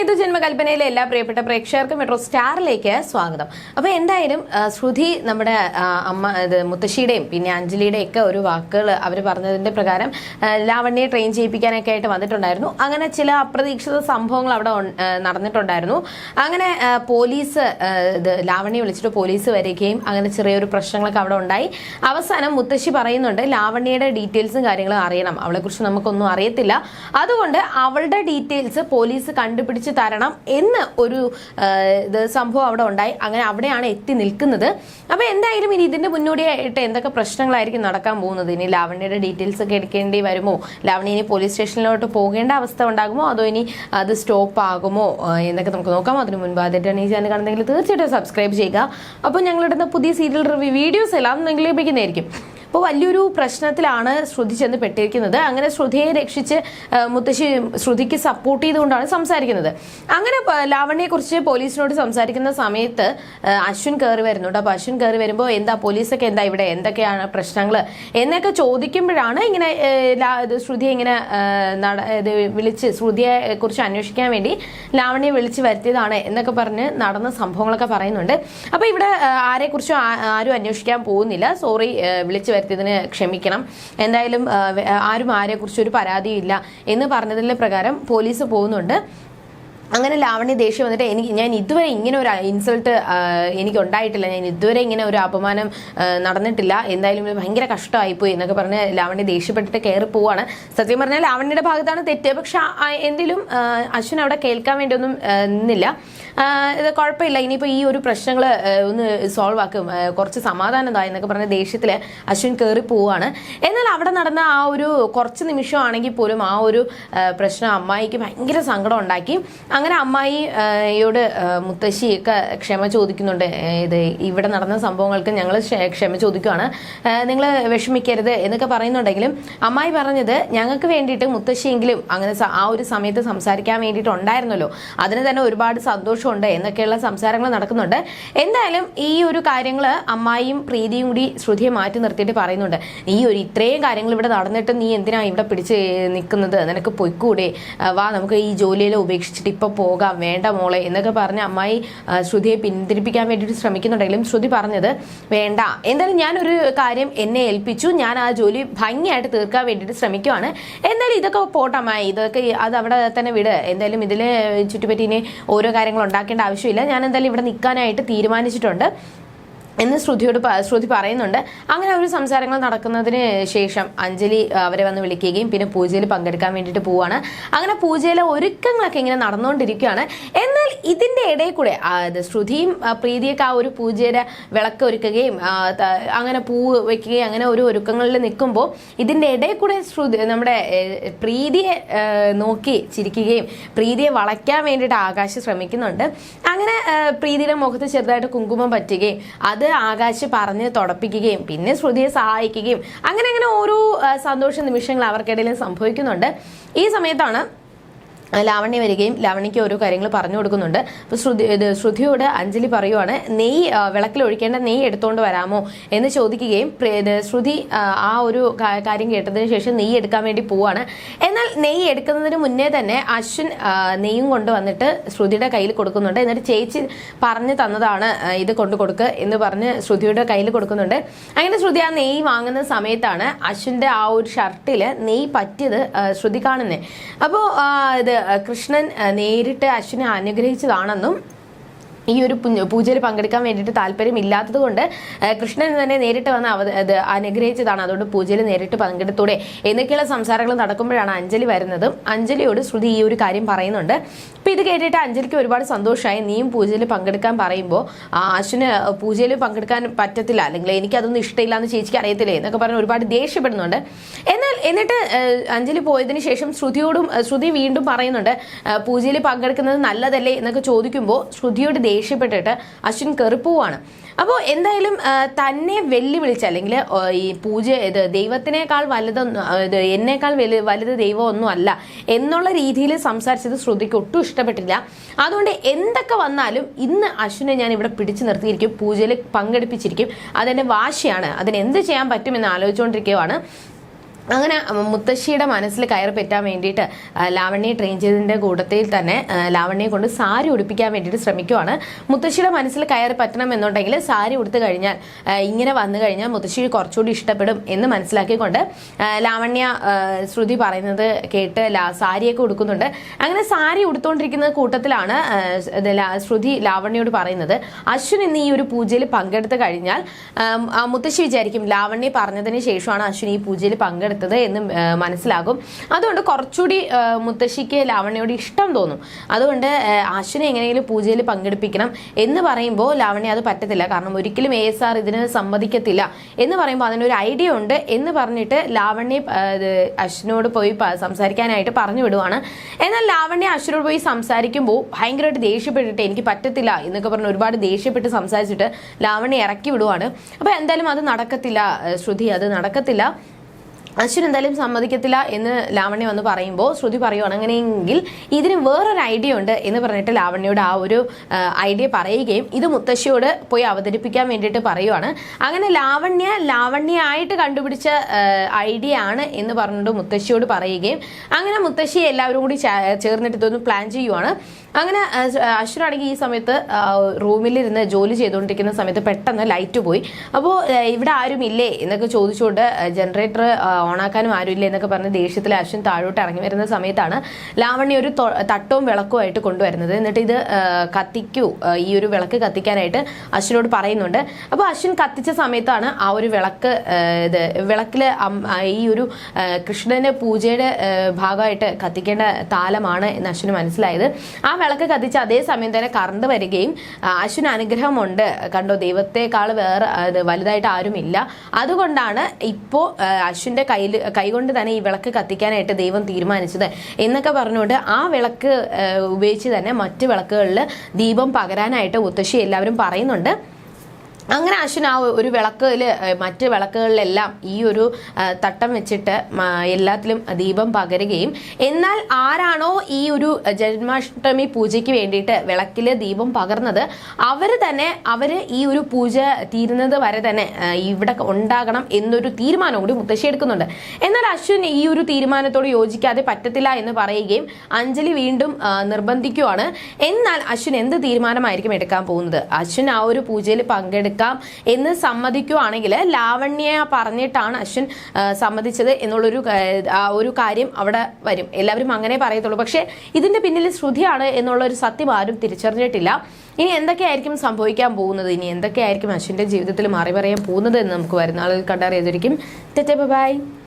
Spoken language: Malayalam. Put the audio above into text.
ഏതു ജന്മകൽപ്പനയിലെ എല്ലാ പ്രിയപ്പെട്ട പ്രേക്ഷകർക്കും മെട്രോ സ്റ്റാറിലേക്ക് സ്വാഗതം. അപ്പോൾ എന്തായാലും ശ്രുതി നമ്മുടെ അമ്മ ഇത് മുത്തശ്ശിയുടെയും പിന്നെ അഞ്ജലിയുടെയും ഒക്കെ ഒരു വാക്കുകൾ അവർ പറഞ്ഞതിന്റെ പ്രകാരം ലാവണ്യെ ട്രെയിൻ ചെയ്യിപ്പിക്കാനൊക്കെ ആയിട്ട് വന്നിട്ടുണ്ടായിരുന്നു. അങ്ങനെ ചില അപ്രതീക്ഷിത സംഭവങ്ങൾ അവിടെ നടന്നിട്ടുണ്ടായിരുന്നു. അങ്ങനെ പോലീസ് ഇത് ലാവണ്യെ വിളിച്ചിട്ട് പോലീസ് വരികയും അങ്ങനെ ചെറിയൊരു പ്രശ്നങ്ങളൊക്കെ അവിടെ ഉണ്ടായി. അവസാനം മുത്തശ്ശി പറയുന്നുണ്ട് ലാവണ്യയുടെ ഡീറ്റെയിൽസും കാര്യങ്ങളും അറിയണം. അവളെക്കുറിച്ച് നമുക്കൊന്നും അറിയത്തില്ല. അതുകൊണ്ട് അവളുടെ ഡീറ്റെയിൽസ് പോലീസ് കണ്ടുപിടിച്ച് തരണം എന്ന് ഒരു സംഭവം അവിടെ ഉണ്ടായി. അങ്ങനെ അവിടെയാണ് എത്തി നിൽക്കുന്നത്. അപ്പൊ എന്തായാലും ഇനി ഇതിന്റെ മുന്നോടിയായിട്ട് എന്തൊക്കെ പ്രശ്നങ്ങളായിരിക്കും നടക്കാൻ പോകുന്നത്? ഇനി ലാവണ്യയുടെ ഡീറ്റെയിൽസ് ഒക്കെ എടുക്കേണ്ടി വരുമോ? ലാവണ്യ ഇനി പോലീസ് സ്റ്റേഷനിലോട്ട് പോകേണ്ട അവസ്ഥ ഉണ്ടാകുമോ? അതോ ഇനി അത് സ്റ്റോപ്പ് ആകുമോ? എന്നൊക്കെ നമുക്ക് നോക്കാം. അതിന് മുൻപ് ആദ്യമായിട്ടാണ് ഈ ചാനൽ കാണുന്നെങ്കിൽ തീർച്ചയായിട്ടും സബ്സ്ക്രൈബ് ചെയ്യുക. അപ്പോൾ ഞങ്ങളിടുന്ന പുതിയ സീരിയൽ റിവ്യൂ വീഡിയോസ് എല്ലാം നിങ്ങൾ ലഭിക്കുന്നതായിരിക്കും. അപ്പോൾ വലിയൊരു പ്രശ്നത്തിലാണ് ശ്രുതി ചെന്ന് പെട്ടിരിക്കുന്നത്. അങ്ങനെ ശ്രുതിയെ രക്ഷിച്ച് മുത്തശ്ശി ശ്രുതിക്ക് സപ്പോർട്ട് ചെയ്തുകൊണ്ടാണ് സംസാരിക്കുന്നത്. അങ്ങനെ ലാവണ്യയെക്കുറിച്ച് പോലീസിനോട് സംസാരിക്കുന്ന സമയത്ത് അശ്വിൻ കയറി വരുന്നുണ്ട് അപ്പോൾ അശ്വിൻ കയറി വരുമ്പോൾ എന്താ പോലീസൊക്കെ എന്താ ഇവിടെ? എന്തൊക്കെയാണ് പ്രശ്നങ്ങൾ എന്നൊക്കെ ചോദിക്കുമ്പോഴാണ് ഇങ്ങനെ ശ്രുതി ഇങ്ങനെ വിളിച്ച് ശ്രുതിയെ കുറിച്ച് അന്വേഷിക്കാൻ വേണ്ടി ലാവണ്യെ വിളിച്ച് വരുത്തിയതാണ് എന്നൊക്കെ പറഞ്ഞ് നടന്ന സംഭവങ്ങളൊക്കെ പറയുന്നുണ്ട്. അപ്പോൾ ഇവിടെ ആരെക്കുറിച്ചും ആരും അന്വേഷിക്കാൻ പോകുന്നില്ല. സോറി വിളിച്ചു വരുത്തിയതിന് ക്ഷമിക്കണം. എന്തായാലും ആരും ആരെക്കുറിച്ചും ഒരു പരാതിയില്ല എന്ന് പറഞ്ഞതിന്റെ പ്രകാരം പോലീസ് പോകുന്നുണ്ട്. അങ്ങനെ ലാവണ്യ ദേഷ്യം വന്നിട്ട് എനിക്ക് ഞാൻ ഇതുവരെ ഇങ്ങനെ ഒരു ഇൻസൾട്ട് എനിക്ക് ഉണ്ടായിട്ടില്ല ഞാൻ ഇതുവരെ ഇങ്ങനെ ഒരു അപമാനം നടന്നിട്ടില്ല. എന്തായാലും ഭയങ്കര കഷ്ടമായിപ്പോയി എന്നൊക്കെ പറഞ്ഞ് ലാവണ്യ ദേഷ്യപ്പെട്ടിട്ട് കയറി പോവാണ്. സത്യം പറഞ്ഞാൽ ലാവണ്യയുടെ ഭാഗത്താണ് തെറ്റ്. പക്ഷെ എന്തെങ്കിലും അശ്വിൻ അവിടെ കേൾക്കാൻ വേണ്ടി ഒന്നും നിന്നില്ല. ഇത് കുഴപ്പമില്ല. ഇനിയിപ്പോൾ ഈ ഒരു പ്രശ്നങ്ങൾ ഒന്ന് സോൾവ് ആക്കും. കുറച്ച് സമാധാനം താ എന്നൊക്കെ പറഞ്ഞ ദേഷ്യത്തിൽ അശ്വിൻ കയറി പോവാണ്. എന്നാൽ അവിടെ നടന്ന ആ ഒരു കുറച്ച് നിമിഷമാണെങ്കിൽ പോലും ആ ഒരു പ്രശ്നം അമ്മായിക്ക് ഭയങ്കര സങ്കടം ഉണ്ടാക്കി. അങ്ങനെ അമ്മായി ആ, മുത്തശ്ശിയൊക്കെ ക്ഷമ ചോദിക്കുന്നുണ്ട്. ഇത് ഇവിടെ നടന്ന സംഭവങ്ങൾക്ക് ഞങ്ങൾ ക്ഷമ ചോദിക്കുകയാണ് നിങ്ങൾ വിഷമിക്കരുത് എന്നൊക്കെ പറയുന്നുണ്ടെങ്കിലും അമ്മായി പറഞ്ഞത് ഞങ്ങൾക്ക് വേണ്ടിയിട്ട് മുത്തശ്ശിയെങ്കിലും അങ്ങനെ ആ ഒരു സമയത്ത് സംസാരിക്കാൻ വേണ്ടിയിട്ട് ഉണ്ടായിരുന്നല്ലോ അതിന് തന്നെ ഒരുപാട് സന്തോഷമുണ്ട് എന്നൊക്കെയുള്ള സംസാരങ്ങൾ നടക്കുന്നുണ്ട്. എന്തായാലും ഈ ഒരു കാര്യങ്ങൾ അമ്മായിയും പ്രീതിയും കൂടി ശ്രുതിയെ മാറ്റി നിർത്തിയിട്ട് പറയുന്നുണ്ട്. ഈ ഒരു ഇത്രയും കാര്യങ്ങൾ ഇവിടെ നടന്നിട്ട് നീ എന്തിനാ ഇവിടെ പിടിച്ച് നിൽക്കുന്നത്? നിനക്ക് പൊയ്ക്കൂടെ? വാ നമുക്ക് ഈ ജോലിയിൽ ഉപേക്ഷിച്ചിട്ട് ഇപ്പൊ പോകാം വേണ്ട മോളെ എന്നൊക്കെ പറഞ്ഞ് അമ്മായി ശ്രുതിയെ പിന്തിരിപ്പിക്കാൻ വേണ്ടിയിട്ട് ശ്രമിക്കുന്നുണ്ടെങ്കിലും ശ്രുതി പറഞ്ഞത് വേണ്ട. എന്തായാലും ഞാനൊരു കാര്യം എന്നെ ഏൽപ്പിച്ചു. ഞാൻ ആ ജോലി ഭംഗിയായിട്ട് തീർക്കാൻ വേണ്ടിയിട്ട് ശ്രമിക്കുവാണ്. എന്തായാലും ഇതൊക്കെ പോട്ടമായി ഇതൊക്കെ അത് അവിടെ തന്നെ വിട്. എന്തായാലും ഇതിൽ ചുറ്റുപറ്റി ഇനി ഓരോ കാര്യങ്ങൾ ഉണ്ടാക്കേണ്ട ആവശ്യമില്ല. ഞാൻ എന്തായാലും ഇവിടെ നിൽക്കാനായിട്ട് തീരുമാനിച്ചിട്ടുണ്ട്. എന്ന് ശ്രുതിയോട് ശ്രുതി പറയുന്നുണ്ട്. അങ്ങനെ ഒരു സംസാരങ്ങൾ നടക്കുന്നതിന് ശേഷം അഞ്ജലി അവരെ വന്ന് വിളിക്കുകയും പിന്നെ പൂജയിൽ പങ്കെടുക്കാൻ വേണ്ടിയിട്ട് പോവാണ്. അങ്ങനെ പൂജയിലെ ഒരുക്കങ്ങളൊക്കെ ഇങ്ങനെ നടന്നുകൊണ്ടിരിക്കുകയാണ്. എന്നാൽ ഇതിന്റെ ഇടയിൽ കൂടെ ശ്രുതിയും പ്രീതിയൊക്കെ ആ ഒരു പൂജയുടെ വിളക്ക് ഒരുക്കുകയും അങ്ങനെ പൂ വെക്കുകയും അങ്ങനെ ഒരു ഒരുക്കങ്ങളിൽ നിൽക്കുമ്പോൾ ഇതിന്റെ ഇടയിൽ കൂടെ ശ്രുതി നമ്മുടെ പ്രീതിയെ നോക്കി ചിരിക്കുകയും പ്രീതിയെ വളയ്ക്കാൻ വേണ്ടിയിട്ട് ആകാശ് ശ്രമിക്കുന്നുണ്ട്. അങ്ങനെ പ്രീതിയുടെ മുഖത്ത് ചെറുതായിട്ട് കുങ്കുമം പറ്റുകയും അത് ആകാശ് പറഞ്ഞ് തുടപ്പിക്കുകയും പിന്നെ ശ്രുതിയെ സഹായിക്കുകയും അങ്ങനെ അങ്ങനെ ഓരോ സന്തോഷ നിമിഷങ്ങൾ അവർക്കിടയിൽ സംഭവിക്കുന്നുണ്ട്. ഈ സമയത്താണ് ലാവണ്യ വരികയും ലാവണ്യയ്ക്ക് ഓരോ കാര്യങ്ങൾ പറഞ്ഞു കൊടുക്കുന്നുണ്ട്. അപ്പോൾ ശ്രുതി ഇത് ശ്രുതിയോട് അഞ്ജലി പറയുവാണ് നെയ്യ് വിളക്കിൽ ഒഴിക്കേണ്ട നെയ്യ് എടുത്തുകൊണ്ട് വരാമോ? എന്ന് ചോദിക്കുകയും ശ്രുതി ആ, ഒരു കാര്യം കേട്ടതിന് ശേഷം നെയ്യ് എടുക്കാൻ വേണ്ടി പോവാണ്. എന്നാൽ നെയ്യ് എടുക്കുന്നതിന് മുന്നേ തന്നെ അശ്വിൻ നെയ്യും കൊണ്ടുവന്നിട്ട് ശ്രുതിയുടെ കയ്യിൽ കൊടുക്കുന്നുണ്ട്. എന്നിട്ട് ചേച്ചി പറഞ്ഞു തന്നതാണ് ഇത് കൊണ്ടു കൊടുക്കുക എന്ന് പറഞ്ഞ് ശ്രുതിയുടെ കയ്യിൽ കൊടുക്കുന്നുണ്ട്. അങ്ങനെ ശ്രുതി ആ നെയ്യ് വാങ്ങുന്ന സമയത്താണ് അശ്വിന്റെ ആ ഒരു ഷർട്ടിൽ നെയ്യ് പറ്റിയത് ശ്രുതി കാണുന്നത് അപ്പോൾ ഇത് കൃഷ്ണൻ നേരിട്ട് അശ്വിനെ അനുഗ്രഹിച്ചതാണെന്നും ഈ ഒരു പൂജയിൽ പങ്കെടുക്കാൻ വേണ്ടിയിട്ട് താല്പര്യം ഇല്ലാത്തത് കൊണ്ട് കൃഷ്ണൻ തന്നെ നേരിട്ട് വന്ന് അവ അനുഗ്രഹിച്ചതാണ്. അതുകൊണ്ട് പൂജയിൽ നേരിട്ട് പങ്കെടുത്തൂടെ എന്നൊക്കെയുള്ള സംസാരങ്ങൾ നടക്കുമ്പോഴാണ് അഞ്ജലി വരുന്നതും. അഞ്ജലിയോട് ശ്രുതി ഈ ഒരു കാര്യം പറയുന്നുണ്ട്. അപ്പൊ ഇത് കേട്ടിട്ട് അഞ്ജലിക്ക് ഒരുപാട് സന്തോഷമായി. നീയും പൂജയിൽ പങ്കെടുക്കാൻ പറയുമ്പോൾ അശ്വിന് പൂജയിൽ പങ്കെടുക്കാൻ പറ്റത്തില്ല അല്ലെങ്കിൽ എനിക്കതൊന്നും ഇഷ്ടമില്ല എന്ന് ചേച്ചിക്ക് അറിയത്തില്ലേ എന്നൊക്കെ പറഞ്ഞ് ഒരുപാട് ദേഷ്യപ്പെടുന്നുണ്ട്. എന്നാൽ എന്നിട്ട് അഞ്ജലി പോയതിന് ശേഷം ശ്രുതിയോടും ശ്രുതി വീണ്ടും പറയുന്നുണ്ട് പൂജയിൽ പങ്കെടുക്കുന്നത് നല്ലതല്ലേ എന്നൊക്കെ ചോദിക്കുമ്പോൾ ശ്രുതിയോട് ദേഷ്യപ്പെട്ടിട്ട് അശ്വിൻ കയറിപ്പോവാണ് അപ്പോൾ എന്തായാലും തന്നെ വെല്ലുവിളിച്ച് അല്ലെങ്കിൽ ഈ പൂജ ഇത് ദൈവത്തിനേക്കാൾ വലുതൊന്നും ഇത് എന്നേക്കാൾ വലു വലുത് ദൈവം ഒന്നും അല്ല എന്നുള്ള രീതിയിൽ സംസാരിച്ചത് ശ്രുതിക്ക് ഒട്ടും ഇഷ്ടപ്പെട്ടില്ല. അതുകൊണ്ട് എന്തൊക്കെ വന്നാലും ഇന്ന് അശ്വിനെ ഞാൻ ഇവിടെ പിടിച്ചു നിർത്തിയിരിക്കും പൂജയിൽ പങ്കെടുപ്പിച്ചിരിക്കും. അതെന്റെ വാശിയാണ്. അതിന് എന്ത് ചെയ്യാൻ പറ്റുമെന്ന് ആലോചിച്ചുകൊണ്ടിരിക്കുകയാണ് അങ്ങനെ മുത്തശ്ശിയുടെ മനസ്സിൽ കയറി പറ്റാൻ വേണ്ടിയിട്ട് ലാവണ്യെ ട്രെയിൻ ചെയ്തതിന്റെ കൂട്ടത്തിൽ തന്നെ ലാവണ്യെ കൊണ്ട് സാരി ഉടുപ്പിക്കാൻ വേണ്ടിയിട്ട് ശ്രമിക്കുവാണ്. മുത്തശ്ശിയുടെ മനസ്സിൽ കയറി പറ്റണം എന്നുണ്ടെങ്കിൽ സാരി ഉടുത്തു കഴിഞ്ഞാൽ ഇങ്ങനെ വന്നു കഴിഞ്ഞാൽ മുത്തശ്ശി കുറച്ചുകൂടി ഇഷ്ടപ്പെടും എന്ന് മനസ്സിലാക്കിക്കൊണ്ട് ലാവണ്യ ശ്രുതി പറയുന്നത് കേട്ട് സാരിയൊക്കെ ഉടുക്കുന്നുണ്ട്. അങ്ങനെ സാരി ഉടുത്തുകൊണ്ടിരിക്കുന്ന കൂട്ടത്തിലാണ് ശ്രുതി ലാവണ്യോട് പറയുന്നത്. അശ്വിൻ ഇന്ന് ഈ ഒരു പൂജയിൽ പങ്കെടുത്തു കഴിഞ്ഞാൽ മുത്തശ്ശി വിചാരിക്കും ലാവണ്യ പറഞ്ഞതിന് ശേഷമാണ് അശ്വിൻ ഈ പൂജയിൽ പങ്കെടുത്തത് എന്ന് മനസ്സിലാകും. അതുകൊണ്ട് കുറച്ചുകൂടി മുത്തശ്ശിക്ക് ലാവണ്യോട് ഇഷ്ടം തോന്നും. അതുകൊണ്ട് അശ്വിനെ എങ്ങനെയെങ്കിലും പൂജയിൽ പങ്കെടുപ്പിക്കണം എന്ന് പറയുമ്പോൾ ലാവണ്യ അത് പറ്റത്തില്ല. കാരണം ഒരിക്കലും എ എസ് ആർ ഇതിന് സമ്മതിക്കത്തില്ല എന്ന് പറയുമ്പോൾ അതിനൊരു ഐഡിയ ഉണ്ട് എന്ന് പറഞ്ഞിട്ട് ലാവണ്യ അശ്വിനോട് പോയി സംസാരിക്കാനായിട്ട് പറഞ്ഞു വിടുവാണ്. എന്നാൽ ലാവണ്യ അശ്വിനോട് പോയി സംസാരിക്കുമ്പോൾ ഭയങ്കരമായിട്ട് ദേഷ്യപ്പെട്ടിട്ട് എനിക്ക് പറ്റത്തില്ല എന്നൊക്കെ പറഞ്ഞ് ഒരുപാട് ദേഷ്യപ്പെട്ട് സംസാരിച്ചിട്ട് ലാവണ്യ ഇറക്കി വിടുവാണ്. അപ്പോൾ എന്തായാലും അത് നടക്കത്തില്ല ശ്രുതി അത് നടക്കത്തില്ല. അശ്വിൻ എന്തായാലും സമ്മതിക്കത്തില്ല എന്ന് ലാവണ്യ വന്ന് പറയുമ്പോൾ ശ്രുതി പറയുവാണ് അങ്ങനെയെങ്കിൽ ഇതിന് വേറൊരു ഐഡിയ ഉണ്ട് എന്ന് പറഞ്ഞിട്ട് ലാവണ്യയുടെ ആ ഒരു ഐഡിയ പറയുകയും ഇത് മുത്തശ്ശിയോട് പോയി അവതരിപ്പിക്കാൻ വേണ്ടിയിട്ട് പറയുവാണ്. അങ്ങനെ ലാവണ്യ ലാവണ്യായിട്ട് കണ്ടുപിടിച്ച ഐഡിയ ആണ് എന്ന് പറഞ്ഞിട്ട് മുത്തശ്ശിയോട് പറയുകയും അങ്ങനെ മുത്തശ്ശി എല്ലാവരും കൂടി ചേർന്നിട്ട് ഇതൊന്ന് പ്ലാൻ ചെയ്യുവാണ്. അങ്ങനെ അശ്വനാണെങ്കിൽ ഈ സമയത്ത് റൂമിലിരുന്ന് ജോലി ചെയ്തുകൊണ്ടിരിക്കുന്ന സമയത്ത് പെട്ടെന്ന് ലൈറ്റ് പോയി. അപ്പോൾ ഇവിടെ ആരും ഇല്ലേ എന്നൊക്കെ ചോദിച്ചുകൊണ്ട് ജനറേറ്റർ ഓണാക്കാനും ആരുമില്ല എന്നൊക്കെ പറഞ്ഞ് ദേഷ്യത്തിൽ അശ്വിൻ താഴോട്ട് ഇറങ്ങി വരുന്ന സമയത്താണ് ലാവണ്യ ഒരു തട്ടവും വിളക്കുമായിട്ട് കൊണ്ടുവരുന്നത്. എന്നിട്ട് ഇത് കത്തിക്കൂ. ഈ ഒരു വിളക്ക് കത്തിക്കാനായിട്ട് അശ്വിനോട് പറയുന്നുണ്ട്. അപ്പോൾ അശ്വിൻ കത്തിച്ച സമയത്താണ് ആ ഒരു വിളക്ക് ഇത് വിളക്കിൽ ഈ ഒരു കൃഷ്ണന്റെ പൂജയുടെ ഭാഗമായിട്ട് കത്തിക്കേണ്ട താലമാണ് എന്ന് അശ്വിന് മനസ്സിലായത്. ആ വിളക്ക് കത്തിച്ച അതേ സമയം തന്നെ കറണ്ട് വരികയും അശ്വിൻ അനുഗ്രഹമുണ്ട്. കണ്ടോ ദൈവത്തെക്കാൾ വേറെ വലുതായിട്ട് ആരുമില്ല. അതുകൊണ്ടാണ് ഇപ്പോൾ അശ്വിന്റെ കയ്യിൽ കൈകൊണ്ട് തന്നെ ഈ വിളക്ക് കത്തിക്കാനായിട്ട് ദൈവം തീരുമാനിച്ചത്. എന്നൊക്കെ പറഞ്ഞുകൊണ്ട് ആ വിളക്ക് ഉപയോഗിച്ച് തന്നെ മറ്റ് വിളക്കുകളിൽ ദീപം പകരാനായിട്ട് മുത്തശ്ശി എല്ലാവരും പറയുന്നുണ്ട്. അങ്ങനെ അശ്വിൻ ആ ഒരു വിളക്കിൽ മറ്റ് വിളക്കുകളിലെല്ലാം ഈ ഒരു തട്ടം വെച്ചിട്ട് എല്ലാത്തിലും ദീപം പകരുകയും. എന്നാൽ ആരാണോ ഈ ഒരു ജന്മാഷ്ടമി പൂജയ്ക്ക് വേണ്ടിയിട്ട് വിളക്കിൽ ദീപം പകർന്നത് അവർ തന്നെ അവർ ഈ ഒരു പൂജ തീരുന്നത് വരെ തന്നെ ഇവിടെ ഉണ്ടാകണം എന്നൊരു തീരുമാനം കൂടി മുത്തശ്ശി എടുക്കുന്നുണ്ട്. എന്നാൽ അശ്വിൻ ഈ ഒരു തീരുമാനത്തോട് യോജിക്കാതെ പറ്റത്തില്ല എന്ന് പറയുകയും അഞ്ജലി വീണ്ടും നിർബന്ധിക്കുവാണ്. എന്നാൽ അശ്വിൻ എന്ത് തീരുമാനമായിരിക്കും എടുക്കാൻ പോകുന്നത്? അശ്വിൻ ആ ഒരു പൂജയിൽ പങ്കെടുക്കാം എന്ന് സമ്മതിക്കുവാണെങ്കിൽ ലാവണ്യ പറഞ്ഞിട്ടാണ് അശ്വിൻ സമ്മതിച്ചത് എന്നുള്ളൊരു ഒരു കാര്യം അവിടെ വരും. എല്ലാവരും അങ്ങനെ പറയത്തുള്ളൂ. പക്ഷേ ഇതിന്റെ പിന്നിൽ ശ്രുതിയാണ് എന്നുള്ള ഒരു സത്യം ആരും തിരിച്ചറിഞ്ഞിട്ടില്ല. ഇനി എന്തൊക്കെയായിരിക്കും സംഭവിക്കാൻ പോകുന്നത്? ഇനി എന്തൊക്കെയായിരിക്കും അശ്വിന്റെ ജീവിതത്തിൽ മാറി പറയാൻ പോകുന്നത് എന്ന് നമുക്ക് വരുന്ന ആളുകൾ കണ്ടറിയാതിരിക്കും. ബൈ.